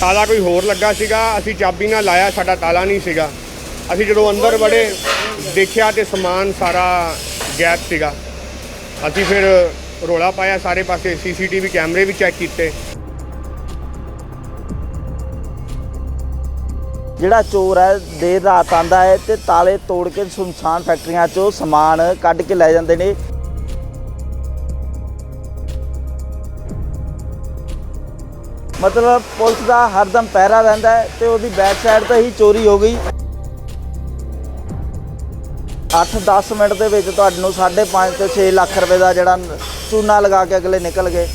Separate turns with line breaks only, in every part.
ਤਾਲਾ ਕੋਈ ਹੋਰ ਲੱਗਾ ਸੀਗਾ, ਅਸੀਂ ਚਾਬੀ ਨਾਲ ਲਾਇਆ, ਸਾਡਾ ਤਾਲਾ ਨਹੀਂ ਸੀਗਾ। ਅਸੀਂ ਜਦੋਂ ਅੰਦਰ ਵੜੇ, ਦੇਖਿਆ ਤੇ ਸਮਾਨ ਸਾਰਾ ਗੈਪ ਸੀਗਾ। ਅਸੀਂ ਫਿਰ ਰੋਲਾ ਪਾਇਆ ਸਾਰੇ ਪਾਸੇ, ਸੀਸੀਟੀਵੀ ਕੈਮਰੇ ਵੀ ਚੈੱਕ ਕੀਤੇ।
ਜਿਹੜਾ ਚੋਰ ਹੈ, ਦੇਰ ਰਾਤ ਆਂਦਾ ਹੈ ਤੇ ਤਾਲੇ ਤੋੜ ਕੇ ਸੁਨਸਾਨ ਫੈਕਟਰੀਆਂ ਚੋਂ ਸਮਾਨ ਕੱਢ ਕੇ ਲੈ ਜਾਂਦੇ ਨੇ। ਮਤਲਬ ਪੁਲਿਸ ਦਾ ਹਰਦਮ ਪਹਿਰਾ ਰਹਿੰਦਾ ਹੈ ਤੇ ਉਹਦੀ ਬੈਕ ਸਾਈਡ ਤੇ ਹੀ ਚੋਰੀ ਹੋ ਗਈ। 8-10 ਮਿੰਟ ਦੇ ਵਿੱਚ ਤੁਹਾਨੂੰ 5.5 ਤੋਂ 6 ਲੱਖ ਰੁਪਏ ਦਾ ਜਿਹੜਾ ਚੂਨਾ ਲਗਾ ਕੇ ਅਗਲੇ ਨਿਕਲ ਗਏ।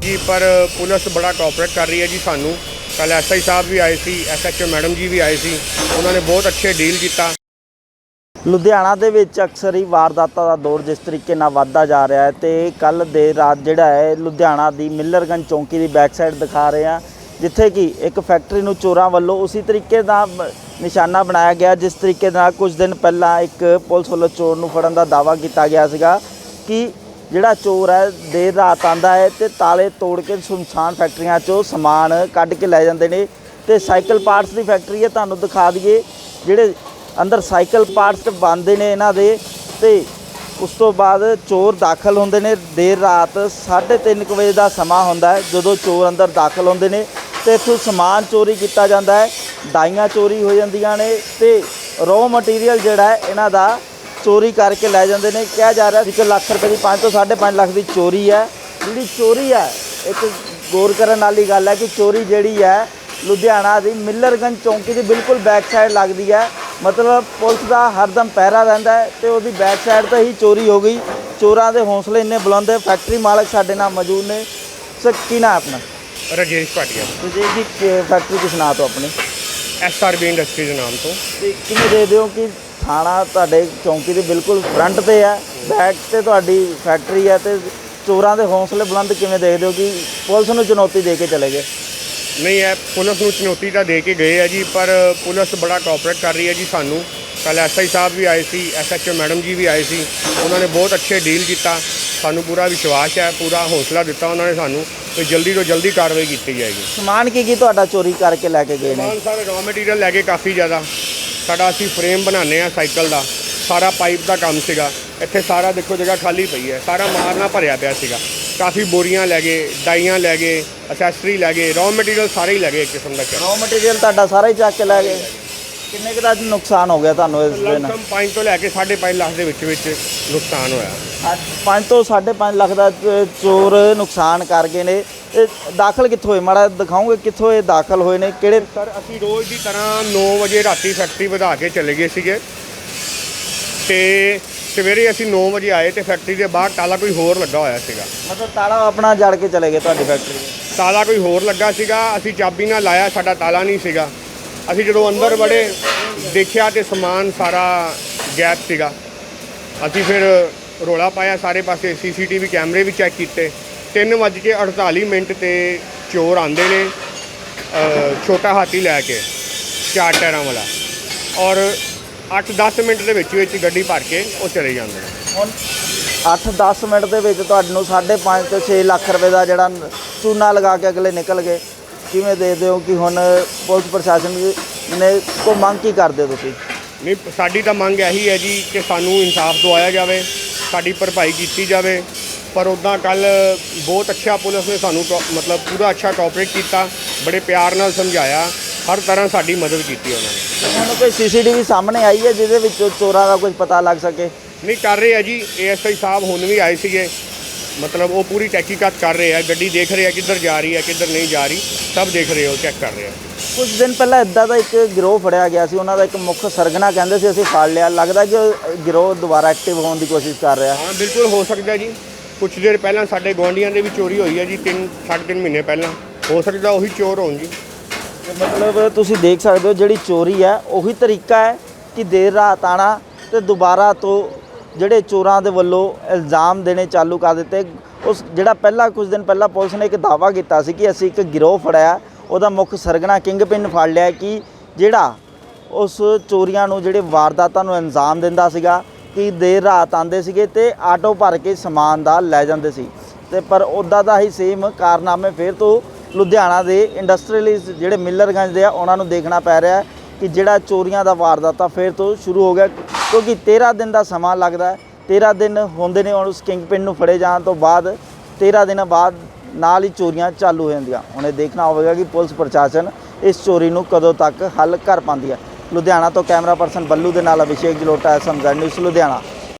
ਜੀ, ਪਰ ਪੁਲਿਸ ਬੜਾ ਕੋਆਪਰੇਟ ਕਰ ਰਹੀ ਹੈ ਜੀ ਸਾਨੂੰ। ਕੱਲ ਐਸਆਈ ਸਾਹਿਬ ਵੀ ਆਏ ਸੀ ਐਸਐਚਓ ਮੈਡਮ ਜੀ ਵੀ ਆਏ ਸੀ। ਉਹਨਾਂ ਨੇ ਬਹੁਤ ਅੱਛੇ ਡੀਲ ਕੀਤਾ।
ਲੁਧਿਆਣਾ ਦੇ ਵਿੱਚ ਅਕਸਰ ਹੀ ਵਾਰਦਾਤਾਂ ਦਾ ਦੌਰ ਜਿਸ ਤਰੀਕੇ ਨਾਲ ਵੱਧਦਾ ਜਾ ਰਿਹਾ ਹੈ ਤੇ ਕੱਲ ਦੇ ਰਾਤ ਜਿਹੜਾ ਹੈ, ਲੁਧਿਆਣਾ ਦੀ ਮਿਲਰਗੰਜ ਚੌਂਕੀ ਦੀ ਬੈਕ ਸਾਈਡ ਦਿਖਾ ਰਹੇ ਆ ਜਿੱਥੇ ਕਿ ਇੱਕ ਫੈਕਟਰੀ ਨੂੰ ਚੋਰਾਂ ਵੱਲੋਂ ਉਸੇ ਤਰੀਕੇ ਦਾ ਨਿਸ਼ਾਨਾ ਬਣਾਇਆ ਗਿਆ, ਜਿਸ ਤਰੀਕੇ ਨਾਲ ਕੁਝ ਦਿਨ ਪਹਿਲਾਂ ਇੱਕ ਪੁਲਿਸ ਵੱਲੋਂ ਚੋਰ ਨੂੰ ਫੜਨ ਦਾ ਦਾਅਵਾ ਕੀਤਾ ਗਿਆ ਸੀਗਾ ਕਿ ਜਿਹੜਾ ਚੋਰ ਹੈ, ਦੇਰ ਰਾਤ ਆਂਦਾ ਹੈ ਤੇ ਤਾਲੇ ਤੋੜ ਕੇ ਸੁਨਸਾਨ ਫੈਕਟਰੀਆਂ ਚੋਂ ਸਮਾਨ ਕੱਢ ਕੇ ਲੈ ਜਾਂਦੇ ਨੇ ਤੇ ਸਾਈਕਲ ਪਾਰਟਸ ਦੀ ਫੈਕਟਰੀ ਹੈ, ਤੁਹਾਨੂੰ ਦਿਖਾ ਦਈਏ, ਜਿਹੜੇ ਅੰਦਰ ਸਾਈਕਲ ਪਾਰਟਸ ਬਣਦੇ ਨੇ ਇਹਨਾਂ ਦੇ ਤੇ ਉਸ ਤੋਂ ਬਾਅਦ ਚੋਰ ਦਾਖਲ ਹੁੰਦੇ ਨੇ। ਦੇਰ ਰਾਤ 3:30 ਵਜੇ ਦਾ ਸਮਾਂ ਹੁੰਦਾ ਹੈ, ਜਦੋਂ ਚੋਰ ਅੰਦਰ ਦਾਖਲ ਹੁੰਦੇ ਨੇ ਤੇ ਇੱਥੋਂ ਸਮਾਨ ਚੋਰੀ ਕੀਤਾ ਜਾਂਦਾ ਹੈ। ਡਾਈਆਂ ਚੋਰੀ ਹੋ ਜਾਂਦੀਆਂ ਨੇ ਤੇ ਰੋ ਮਟੀਰੀਅਲ ਜਿਹੜਾ ਹੈ, ਇਹਨਾਂ ਦਾ ਚੋਰੀ ਕਰਕੇ ਲੈ ਜਾਂਦੇ ਨੇ। ਕਿਹਾ ਜਾ ਰਿਹਾ ਸੀ ਕਿ ਲੱਖ ਰੁਪਏ ਦੀ 5 ਤੋਂ 5.5 ਲੱਖ ਦੀ ਚੋਰੀ ਹੈ। ਜਿਹੜੀ ਚੋਰੀ ਹੈ, ਇੱਕ ਗੌਰ ਕਰਨ ਵਾਲੀ ਗੱਲ ਹੈ ਕਿ ਚੋਰੀ ਜਿਹੜੀ ਹੈ, ਲੁਧਿਆਣਾ ਦੀ ਮਿਲਰਗੰਜ ਚੌਂਕੀ ਦੀ ਬਿਲਕੁਲ ਬੈਕ ਸਾਈਡ ਲੱਗਦੀ ਹੈ। ਮਤਲਬ ਪੁਲਿਸ ਦਾ ਹਰਦਮ ਪਹਿਰਾ ਰਹਿੰਦਾ ਹੈ ਤੇ ਉਹਦੀ ਬੈਕ ਸਾਈਡ ਤੇ ਹੀ ਚੋਰੀ ਹੋ ਗਈ। ਚੋਰਾਂ ਦੇ ਹੌਸਲੇ ਇੰਨੇ ਬੁਲੰਦ ਹੈ ਫੈਕਟਰੀ ਮਾਲਕ ਸਾਡੇ ਨਾਲ ਮੌਜੂਦ ਨੇ। ਸਰ ਕੀ ਨਾਮ ਆਪਣਾ?
ਰਜੇਸ਼ ਭਾਟੀਆ।
ਤੁਸੀਂ ਜੀ ਕਿ- ਫੈਕਟਰੀ ਕਿਸ ਨਾਂ ਤੋਂ ਆਪਣੀ।
ਐਸਆਰਬੀ ਇੰਡਸਟਰੀ ਦੇ ਨਾਮ ਤੋਂ।
ਤੇ ਕਿਵੇਂ ਦੇ ਦਿਓ ਕਿ ਥਾਣਾ ਤੁਹਾਡੇ ਚੌਂਕੀ ਦੇ ਬਿਲਕੁਲ ਫਰੰਟ ਤੇ ਹੈ ਬੈਕ ਤੇ ਤੁਹਾਡੀ ਫੈਕਟਰੀ ਹੈ ਤੇ ਚੋਰਾਂ ਦੇ ਹੌਸਲੇ ਬੁਲੰਦ ਕਿਵੇਂ ਦੇਖਦੇ ਹੋ ਕਿ ਪੁਲਿਸ ਨੂੰ ਚੁਣੌਤੀ ਦੇ ਕੇ ਚਲੇ ਗਏ?
ਨਹੀਂ ਇਹ ਪੁਲਿਸ ਨੂੰ ਚੁਣੌਤੀ ਤਾਂ ਦੇ ਕੇ ਗਏ ਆ ਜੀ ਪਰ ਪੁਲਿਸ ਬੜਾ ਕੋਆਪਰੇਟ ਕਰ ਰਹੀ ਹੈ ਜੀ ਸਾਨੂੰ। ਕੱਲ ਐਸਆਈ ਸਾਹਿਬ ਵੀ ਆਏ ਸੀ ਐਸਐਚਓ ਮੈਡਮ ਜੀ ਵੀ ਆਏ ਸੀ। ਉਹਨਾਂ ਨੇ ਬਹੁਤ ਅੱਛੇ ਡੀਲ ਕੀਤਾ। ਸਾਨੂੰ ਪੂਰਾ ਵਿਸ਼ਵਾਸ ਹੈ ਪੂਰਾ ਹੌਸਲਾ ਦਿੱਤਾ ਉਹਨਾਂ ਨੇ ਸਾਨੂੰ ਕਿ ਜਲਦੀ ਤੋਂ ਜਲਦੀ ਕਾਰਵਾਈ ਕੀਤੀ ਜਾਏਗੀ।
ਸਮਾਨ ਕੀ ਕੀ ਤੁਹਾਡਾ ਚੋਰੀ ਕਰਕੇ ਲੈ ਕੇ ਗਏ ਨੇ?
ਸਮਾਨ ਸਾਰੇ ਰॉ ਮਟੀਰੀਅਲ ਲੈ ਕੇ ਕਾਫੀ ਜ਼ਿਆਦਾ। ਸਾਡਾ ਅਸੀਂ ਫਰੇਮ ਬਣਾਉਂਦੇ ਆ ਸਾਈਕਲ ਦਾ। ਸਾਰਾ ਪਾਈਪ ਦਾ ਕੰਮ ਸੀਗਾ। ਇੱਥੇ ਸਾਰਾ ਦੇਖੋ ਜਗ੍ਹਾ ਖਾਲੀ ਪਈ ਹੈ। ਸਾਰਾ ਮਾਰਨਾ ਭਰਿਆ ਪਿਆ ਸੀਗਾ। ਕਾਫੀ ਬੋਰੀਆਂ ਲੈ ਗਏ ਡਾਈਆਂ ਲੈ ਗਏ ਅਸੈਸਰੀ ਲੈ ਗਏ ਰॉ ਮਟੀਰੀਅਲ ਸਾਰੇ ਹੀ ਲੈ ਗਏ ਇੱਕ ਕਿਸਮ ਦਾ
ਰॉ ਮਟੀਰੀਅਲ ਤੁਹਾਡਾ ਸਾਰਾ ਹੀ ਚੱਕ ਕੇ ਲੈ ਗਏ। ਕਿੰਨੇ ਕੁ ਦਾ ਨੁਕਸਾਨ ਹੋ ਗਿਆ ਤੁਹਾਨੂੰ ਇਸ ਦੇ ਨਾਲ
ਲਮਸਮ 5 ਤੋਂ ਲੈ ਕੇ 5.5 ਲੱਖ ਦੇ ਵਿੱਚ ਵਿੱਚ ਨੁਕਸਾਨ ਹੋਇਆ।
5 ਤੋਂ 5.5 ਲੱਖ ਦਾ ਚ- ਚੋਰ ਨੁਕਸਾਨ ਕਰ ਗਏ ਨੇ। ਇਹ ਦਾਖਲ ਕਿੱਥੋਂ ਹੋਏ? ਮਾੜਾ ਦਿਖਾਓਗੇ ਕਿੱਥੋਂ ਇਹ ਦਾਖਲ ਹੋਏ ਨੇ ਕਿਹੜੇ
ਸਰ ਅਸੀਂ ਰੋਜ਼ ਦੀ ਤਰ੍ਹਾਂ 9 ਵਜੇ ਰਾਤੀ ਫੈਕਟਰੀ ਵਧਾ ਕੇ ਚਲੇ ਗਏ ਸੀਗੇ। ਤੇ ਸਵੇਰੇ ਅਸੀਂ 9 ਵਜੇ ਆਏ ਤੇ ਫੈਕਟਰੀ ਦੇ ਬਾਹਰ ਤਾਲਾ ਕੋਈ ਹੋਰ ਲੱਗਾ ਹੋਇਆ ਸੀਗਾ।
ਮਤਲਬ ਤਾਲਾ ਆਪਣਾ ਜੜ ਕੇ ਚਲੇ ਗਏ ਤੁਹਾਡੀ ਫੈਕਟਰੀ
ਤਾਲਾ ਕੋਈ ਹੋਰ ਲੱਗਾ ਸੀਗਾ ਅਸੀਂ ਚਾਬੀ ਨਾਲ ਲਾਇਆ ਸਾਡਾ ਤਾਲਾ ਨਹੀਂ ਸੀਗਾ। ਅਸੀਂ ਜਦੋਂ ਅੰਦਰ ਵੜੇ ਦੇਖਿਆ ਤੇ ਸਮਾਨ ਸਾਰਾ ਗੈਪ ਸੀਗਾ। ਅਸੀਂ ਫਿਰ ਰੋਲਾ ਪਾਇਆ ਸਾਰੇ ਪਾਸੇ ਸੀਸੀਟੀਵੀ ਕੈਮਰੇ ਵੀ ਚੈੱਕ ਕੀਤੇ। 3:48 ਮਿੰਟ ਤੇ ਚੋਰ ਆਂਦੇ ਨੇ ਅ, ਛੋਟਾ ਹਾਥੀ ਲੈ ਕੇ ਚਾਰ ਟਾਇਰਾਂ ਵਾਲਾ। ਔਰ 8-10 ਮਿੰਟ ਦੇ ਵਿੱਚ ਵਿੱਚ ਗੱਡੀ ਭਰ ਕੇ ਉਹ ਚਲੇ ਜਾਂਦੇ ਨੇ।
ਹੁਣ 8-10 ਮਿੰਟ ਦੇ ਵਿੱਚ ਤੁਹਾਨੂੰ 5.5 ਤੋਂ 6 ਲੱਖ ਰੁਪਏ ਦਾ ਜਿਹੜਾ ਚੂਨਾ ਲਗਾ ਕੇ ਅਗਲੇ ਨਿਕਲ ਗਏ। ਕਿਵੇਂ ਦੇਖਦੇ ਹੋ ਕਿ ਹੁਣ ਪੁਲਿਸ ਪ੍ਰਸ਼ਾਸਨ ਨੇ ਕੋ ਮੰਗ ਕੀ ਕਰਦੇ ਹੋ ਤੁਸੀਂ?
ਨਹੀਂ ਸਾਡੀ ਤਾਂ ਮੰਗ ਇਹੀ ਹੈ ਜੀ ਕਿ ਸਾਨੂੰ ਇਨਸਾਫ ਦਿਵਾਇਆ ਜਾਵੇ ਸਾਡੀ ਭਰਪਾਈ ਕੀਤੀ ਜਾਵੇ। ਪਰ ਉੱਦਾਂ ਕੱਲ ਬਹੁਤ ਅੱਛਾ ਪੁਲਿਸ ਨੇ ਸਾਨੂੰ ਮਤਲਬ ਪੂਰਾ ਅੱਛਾ ਕੋਆਪਰੇਟ ਕੀਤਾ ਬੜੇ ਪਿਆਰ ਨਾਲ ਸਮਝਾਇਆ। ਹਰ ਤਰ੍ਹਾਂ ਸਾਡੀ ਮਦਦ ਕੀਤੀ ਉਹਨਾਂ ਨੇ।
ਹੁਣ ਕੋਈ ਸੀਸੀਟੀਵੀ ਸਾਹਮਣੇ ਆਈ ਹੈ ਜਿਹਦੇ ਵਿੱਚ ਚੋਰਾਂ ਦਾ ਕੁਝ ਪਤਾ ਲੱਗ ਸਕੇ?
ਨਹੀਂ ਕਰ ਰਹੇ ਆ ਜੀ। ਏਐਸਆਈ ਸਾਹਿਬ ਹੁਣ ਵੀ ਆਏ ਸੀਗੇ। ਮਤਲਬ ਉਹ ਪੂਰੀ ਤਹਿਕੀਕਾਤ ਕਰ ਰਹੇ ਆ। ਗੱਡੀ ਦੇਖ ਰਹੇ ਆ ਕਿੱਧਰ ਜਾ ਰਹੀ ਹੈ ਕਿੱਧਰ ਨਹੀਂ ਜਾ ਰਹੀ। ਸਭ ਦੇਖ ਰਹੇ ਹੋ ਚੈੱਕ ਕਰ ਰਹੇ ਆ।
ਕੁਝ ਦਿਨ ਪਹਿਲਾਂ ਇਦਾਂ ਦਾ ਇੱਕ ਗਿਰੋਹ ਫੜਿਆ ਗਿਆ ਸੀ। ਉਹਨਾਂ ਦਾ ਇੱਕ ਮੁੱਖ ਸਰਗਨਾ ਕਹਿੰਦੇ ਸੀ ਅਸੀਂ ਫੜ ਲਿਆ। ਲੱਗਦਾ ਕਿ ਉਹ ਗਿਰੋਹ ਦੁਬਾਰਾ ਐਕਟਿਵ ਹੋਣ ਦੀ ਕੋਸ਼ਿਸ਼ ਕਰ ਰਿਹਾ।
ਹਾਂ ਬਿਲਕੁਲ ਹੋ ਸਕਦਾ ਜੀ। ਕੁਝ ਦੇਰ ਪਹਿਲਾਂ ਸਾਡੇ ਗੁਆਂਢੀਆਂ ਦੇ ਵੀ ਚੋਰੀ ਹੋਈ ਹੈ ਜੀ। 3 3.5 ਮਹੀਨੇ ਪਹਿਲਾਂ। ਹੋ ਸਕਦਾ ਉਹੀ ਚੋਰ ਹੋਣ ਜੀ।
ਮਤਲਬ ਤੁਸੀਂ ਦੇਖ ਸਕਦੇ ਹੋ ਜਿਹੜੀ ਚੋਰੀ ਹੈ, ਉਹੀ ਤਰੀਕਾ ਹੈ ਕਿ ਦੇਰ ਰਾਤ ਆਣਾ ਤੇ ਦੁਬਾਰਾ ਤੋਂ ਜਿਹੜੇ ਚੋਰਾਂ ਦੇ ਵੱਲੋਂ ਇਲਜ਼ਾਮ ਦੇਣੇ ਚਾਲੂ ਕਰ ਦਿੱਤੇ। ਉਸ ਜਿਹੜਾ ਪਹਿਲਾਂ ਕੁਝ ਦਿਨ ਪਹਿਲਾਂ ਪੁਲਿਸ ਨੇ ਇੱਕ ਦਾਅਵਾ ਕੀਤਾ ਸੀ ਕਿ ਅਸੀਂ ਇੱਕ ਗਿਰੋਹ ਫੜਿਆ, ਉਹਦਾ ਮੁੱਖ ਸਰਗਣਾ ਕਿੰਗ ਕਿੰਗਪਿਨ ਫੜ ਲਿਆ ਕਿ ਜਿਹੜਾ ਉਸ ਚੋਰੀਆਂ ਨੂੰ ਜਿਹੜੇ ਵਾਰਦਾਤਾਂ ਨੂੰ ਇਲਜ਼ਾਮ ਦਿੰਦਾ ਸੀਗਾ ਕਿ ਦੇਰ ਰਾਤ ਆਉਂਦੇ ਸੀਗੇ ਤੇ ਆਟੋ ਭਰ ਕੇ ਸਮਾਨ ਦਾ ਲੈ ਜਾਂਦੇ ਸੀ। ਤੇ ਪਰ ਉੱਦਾਂ ਦਾ ਹੀ ਸੇਮ ਕਾਰਨਾਮੇ ਫਿਰ ਤੋਂ ਲੁਧਿਆਣਾ ਦੇ ਇੰਡਸਟਰੀਅਲਿਸਟ ਜਿਹੜੇ ਮਿਲਰਗੰਜ ਦੇ ਆ, ਉਹਨਾਂ ਨੂੰ ਦੇਖਣਾ ਪੈ ਰਿਹਾ ਕਿ ਜਿਹੜਾ ਚੋਰੀਆਂ ਦਾ ਵਾਰਦਾਤਾ ਫਿਰ ਤੋਂ ਸ਼ੁਰੂ ਹੋ ਗਿਆ, ਕਿਉਂਕਿ 13 ਦਿਨ ਦਾ ਸਮਾਂ ਲੱਗਦਾ ਹੈ। 13 ਦਿਨ ਹੁੰਦੇ ਨੇ ਉਸ ਕਿੰਗ ਕਿੰਗਪਿਨ ਨੂੰ ਫੜੇ ਜਾਣ ਤੋਂ ਬਾਅਦ 13 ਦਿਨਾਂ ਬਾਅਦ ਨਾਲ ਹੀ ਚੋਰੀਆਂ ਚਾਲੂ ਹੋ ਜਾਂਦੀਆਂ। ਹੁਣ ਇਹ ਦੇਖਣਾ ਹੋਵੇਗਾ ਕਿ ਪੁਲਿਸ ਪ੍ਰਸ਼ਾਸਨ ਇਸ ਚੋਰੀ ਨੂੰ ਕਦੋਂ ਤੱਕ ਹੱਲ ਕਰ ਪਾਉਂਦੀ ਹੈ। ਲੁਧਿਆਣਾ ਤੋਂ ਕੈਮਰਾ ਪਰਸਨ ਬੱਲੂ ਦੇ ਨਾਲ ਅਭਿਸ਼ੇਕ ਜਲੋਟਾ ਐਸਐਮ ਨਿਊਜ਼ ਲੁਧਿਆਣਾ।